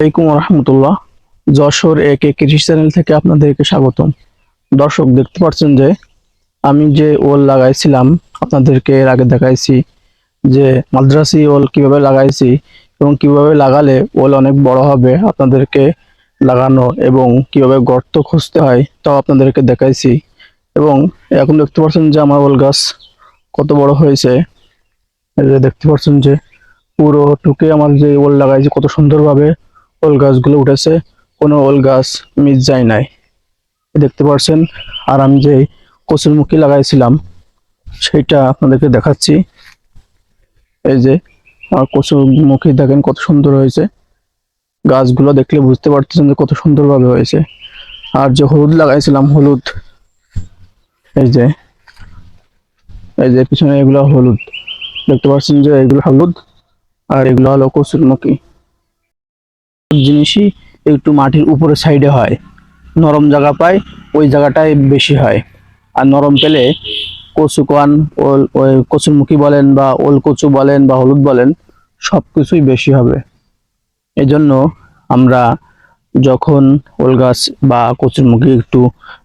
আসসালামাইকুম রহমতুল্লাহ। যশোর এক কৃষি চ্যানেল থেকে আপনাদেরকে স্বাগতম। দর্শক, দেখতে পাচ্ছেন যে আমি যে ওল লাগাইছিলাম, আপনাদেরকে এর আগে দেখাইছি যে মাদ্রাসি ওল কীভাবে লাগাইছি এবং কীভাবে লাগালে ওল অনেক বড় হবে আপনাদেরকে লাগানো এবং কীভাবে গর্ত খুঁজতে হয় তাও আপনাদেরকে দেখাইছি। এবং এখন দেখতে পাচ্ছেন যে আমার ওল গাছ কত বড় হয়েছে। দেখতে পাচ্ছেন যে পুরো টুকে আমার যে ওল লাগাইছি কত সুন্দরভাবে ওল গাছগুলো উঠেছে, কোনো ওল গাছ মিস যায় নাই। দেখতে পাচ্ছেন আর আমি যে কচুরমুখী লাগাইছিলাম, সেটা আপনাদেরকে দেখাচ্ছি। এই যে আমার কচুরমুখী দেখেন কত সুন্দর হয়েছে। গাছগুলো দেখলে বুঝতে পারতেছেন যে কত সুন্দরভাবে হয়েছে। আর যে হলুদ লাগাইছিলাম, হলুদ, এই যে এই যে পিছনে এগুলো হলুদ। দেখতে পাচ্ছেন যে এগুলো হলুদ, আর এগুলো হলো কচুরমুখী জিনিসই একটু মাটির উপরের সাইডে হয়। নরম জায়গা পায়, ওই জায়গাটায় বেশি হয়। আর নরম পেলে কচু কান ওল, ওই কচুরমুখী বলেন বা ওল কচু বলেন বা হলুদ বলেন সব কিছুই বেশি হবে। এই জন্য আমরা যখন ওল গাছ বা কচুরমুখী একটু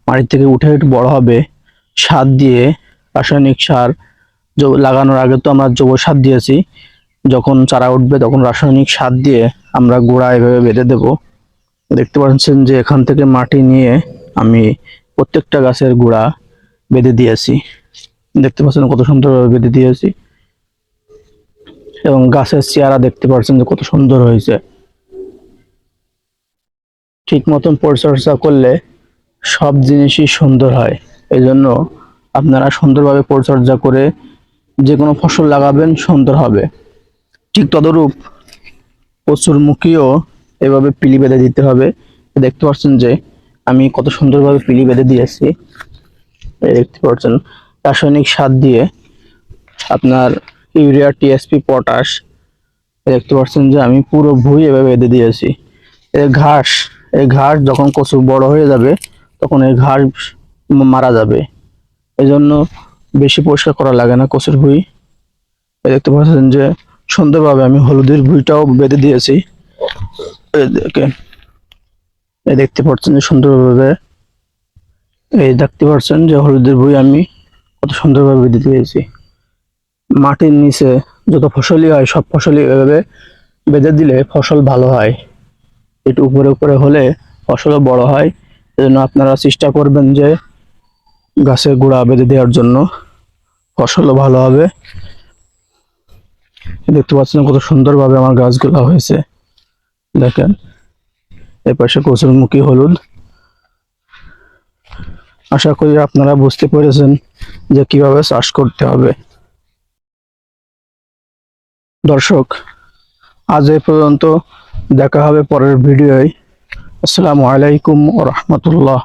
মাটির থেকে উঠে একটু বড় হবে, সার দিয়ে রাসায়নিক সার লাগানোর আগে তো আমরা জৈব সার দিয়েছি। যখন চারা উঠবে, তখন রাসায়নিক সার দিয়ে আমরা গোড়া এভাবে বেঁধে দেব। দেখতে পাচ্ছেন যে এখান থেকে মাটি নিয়ে আমি প্রত্যেকটা গাছের গোড়া বেঁধে দিয়েছি দেখতে পাচ্ছেন কত সুন্দরভাবে বেঁধে দিয়েছি এবং গাছের চেহারা দেখতে পাচ্ছেন যে কত সুন্দর হয়েছে। ঠিক মতন পরিচর্যা করলে সব জিনিসই সুন্দর হয়। এই জন্য আপনারা সুন্দরভাবে পরিচর্যা করে যে কোনো ফসল লাগাবেন, সুন্দর হবে। ঠিক তদরূপ প্রচুর মুখিও এভাবে পিলি বেঁধে দিতে হবে। দেখতে পাচ্ছেন যে, আমি কত সুন্দরভাবে পিলি বেঁধে দিয়েছি দেখতে পাচ্ছেন, রাসায়নিক সার দিয়ে আপনার ইউরিয়া টিএসপি পটাশ দেখতে পাচ্ছেন যে, আমি পুরো ভুঁই এভাবে বেঁধে দিয়েছি এর ঘাস এই ঘাস যখন কচু বড় হয়ে যাবে, তখন এই ঘাস মারা যাবে। এই জন্য বেশি পরিষ্কার করা লাগে না কচুর ভুঁই। দেখতে পাচ্ছেন যে সুন্দরভাবে আমি হলুদের ভুঁইটাও বেঁধে দিয়েছি। এই দেখতে পাচ্ছেন যে সুন্দরভাবে, এই দেখতে পাচ্ছেন যে হলুদের ভুঁই আমি কত সুন্দরভাবে বেঁধে দিয়েছি। মাটির নিচে যত ফসলই হয়, সব ফসলই এভাবে বেঁধে দিলে ফসল ভালো হয়। একটু উপরে উপরে হলে ফসলও বড় হয়। এজন্য আপনারা চেষ্টা করবেন যে গাছের গোড়া বেঁধে দেওয়ার জন্য। ফসলও ভালো হবে। দেখতে পাচ্ছেন কত সুন্দরভাবে আমার গাছগুলো হয়েছে। দেখেন এর পাশে কচুরমুখী হলুদ। আশা করি আপনারা বুঝতে পেরেছেন যে কীভাবে চাষ করতে হবে। দর্শক, আজ এ পর্যন্ত দেখা হবে পরের ভিডিওয়। আসসালামু আলাইকুম ও রহমতুল্লাহ।